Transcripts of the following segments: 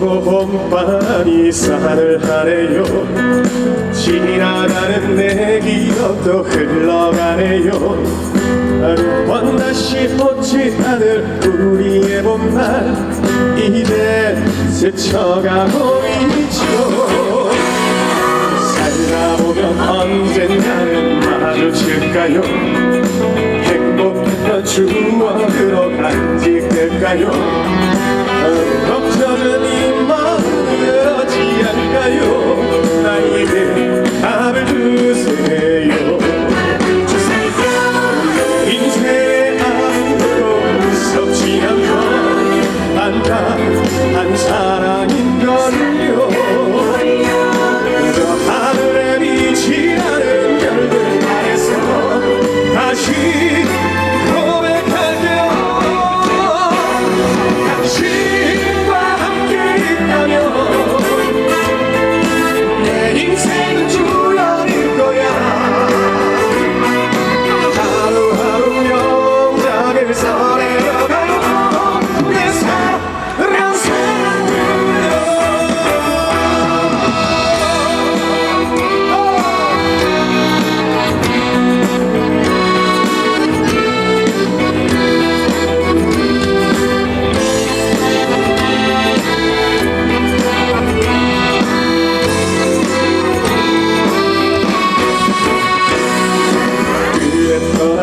햇반이 산을 하네요. 지나가는 내 기억도 흘러가네요. 하루번 다시 오지 않을 우리의 봄날 이제 스쳐가고 있죠. 살다 보면 언젠가는 마주칠까요? 행복했던 추억으로 간직될까요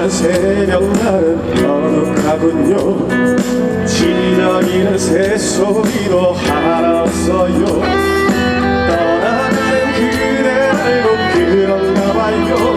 지나가는 새벽날은 어둑하군요. 지나기는 새소리도 하나 없어요. 떠나는 그대 알고 그런가 봐요.